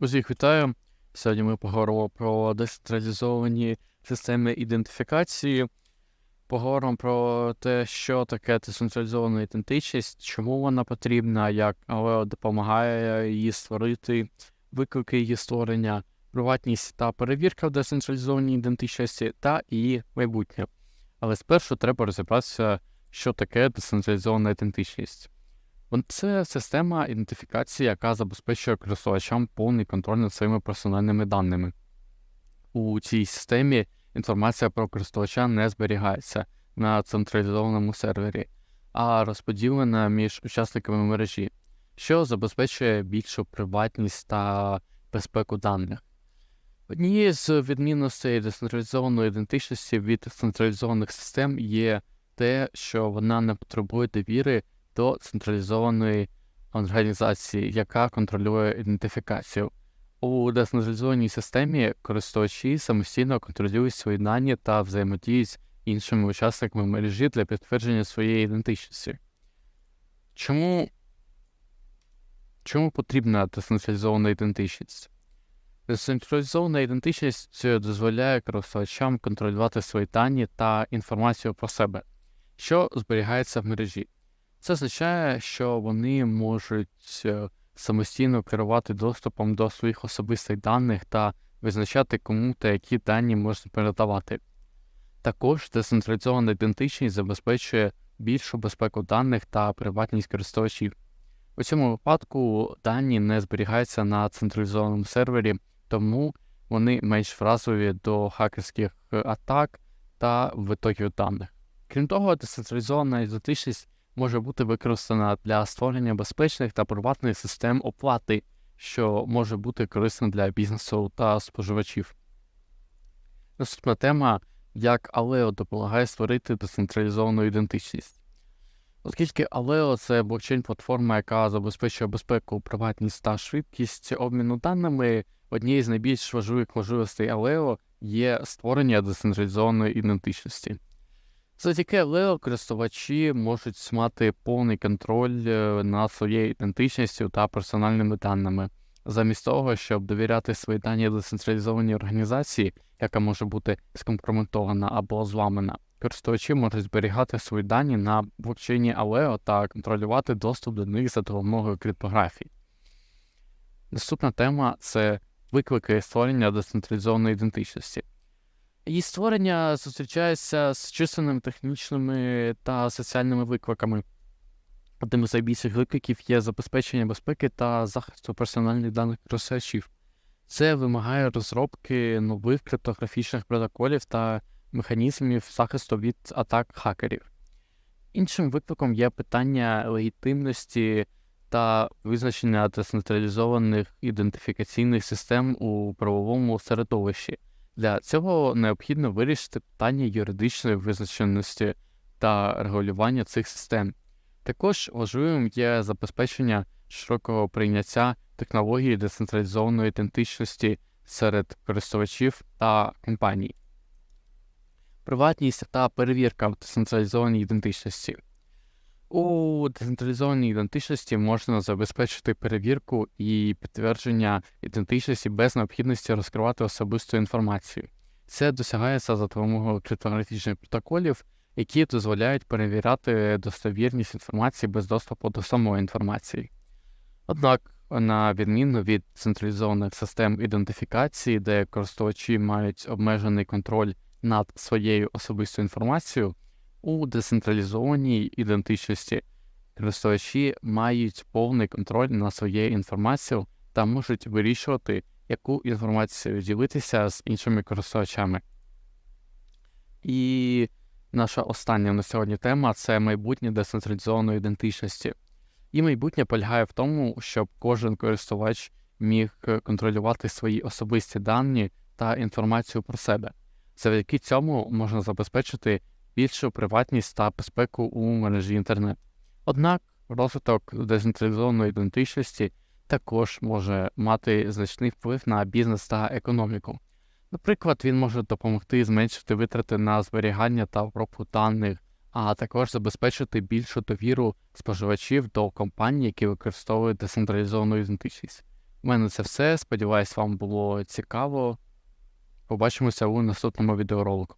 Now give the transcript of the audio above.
Усіх вітаю. Сьогодні ми поговоримо про децентралізовані системи ідентифікації. Поговоримо про те, що таке децентралізована ідентичність, чому вона потрібна, як Алео допомагає її створити, виклики її створення, приватність та перевірка в децентралізованій ідентичності та її майбутнє. Але спершу треба розібратися, що таке децентралізована ідентичність. Вон- Це система ідентифікації, яка забезпечує користувачам повний контроль над своїми персональними даними. У цій системі інформація про користувача не зберігається на централізованому сервері, а розподілена між учасниками мережі, що забезпечує більшу приватність та безпеку даних. Однією з відмінностей децентралізованої ідентичності від централізованих систем є те, що вона не потребує довіри до централізованої організації, яка контролює ідентифікацію. У децентралізованій системі користувачі самостійно контролюють свої дані та взаємодіють з іншими учасниками мережі для підтвердження своєї ідентичності. Чому, чому потрібна децентралізована ідентичність? Децентралізована ідентичність дозволяє користувачам контролювати свої дані та інформацію про себе, що зберігається в мережі. Це означає, що вони можуть е, самостійно керувати доступом до своїх особистих даних та визначати, кому та які дані можна передавати. Також децентралізована ідентичність забезпечує більшу безпеку даних та приватність користувачів. У цьому випадку дані не зберігаються на централізованому сервері, тому вони менш вразливі до хакерських атак та витоків даних. Крім того, децентралізована ідентичність може бути використана для створення безпечних та приватних систем оплати, що може бути корисним для бізнесу та споживачів. Наступна тема як Aleo допомагає створити децентралізовану ідентичність. Оскільки Aleo – це блокчейн-платформа, яка забезпечує безпеку, приватність та швидкість обміну даними, однією з найбільш важливих можливостей Aleo є створення децентралізованої ідентичності. Завдяки Aleo користувачі можуть мати повний контроль е, над своєю ідентичністю та персональними даними, замість того, щоб довіряти свої дані децентралізованій організації, яка може бути скомпрометована або зламана. Користувачі можуть зберігати свої дані на блокчейні Aleo та контролювати доступ до них за допомогою криптографії. Наступна тема це виклики створення децентралізованої ідентичності. Її створення зустрічається з численними технічними та соціальними викликами. Одним з найбільших викликів є забезпечення безпеки та захисту персональних даних користувачів. Це вимагає розробки нових криптографічних протоколів та механізмів захисту від атак хакерів. Іншим викликом є питання легітимності та визначення децентралізованих ідентифікаційних систем у правовому середовищі. Для цього необхідно вирішити питання юридичної визначеності та регулювання цих систем. Також важливим є забезпечення широкого прийняття технології децентралізованої ідентичності серед користувачів та компаній. Приватність та перевірка в децентралізованій ідентичності. У децентралізованій ідентичності можна забезпечити перевірку і підтвердження ідентичності без необхідності розкривати особисту інформацію. Це досягається за допомогою криптографічних протоколів, які дозволяють перевіряти достовірність інформації без доступу до самої інформації. Однак, на відміну від централізованих систем ідентифікації, де користувачі мають обмежений контроль над своєю особистою інформацією, у децентралізованій ідентичності користувачі мають повний контроль над своєю інформацією та можуть вирішувати, яку інформацію ділитися з іншими користувачами. І наша остання на сьогодні тема це майбутнє децентралізованої ідентичності. І майбутнє полягає в тому, щоб кожен користувач міг контролювати свої особисті дані та інформацію про себе. Завдяки цьому можна забезпечити більшу приватність та безпеку у мережі інтернет. Однак розвиток децентралізованої ідентичності також може мати значний вплив на бізнес та економіку. Наприклад, він може допомогти зменшити витрати на зберігання та обробку даних, а також забезпечити більшу довіру споживачів до компаній, які використовують децентралізовану ідентичність. У мене це все. Сподіваюсь, вам було цікаво. Побачимося у наступному відеоролику.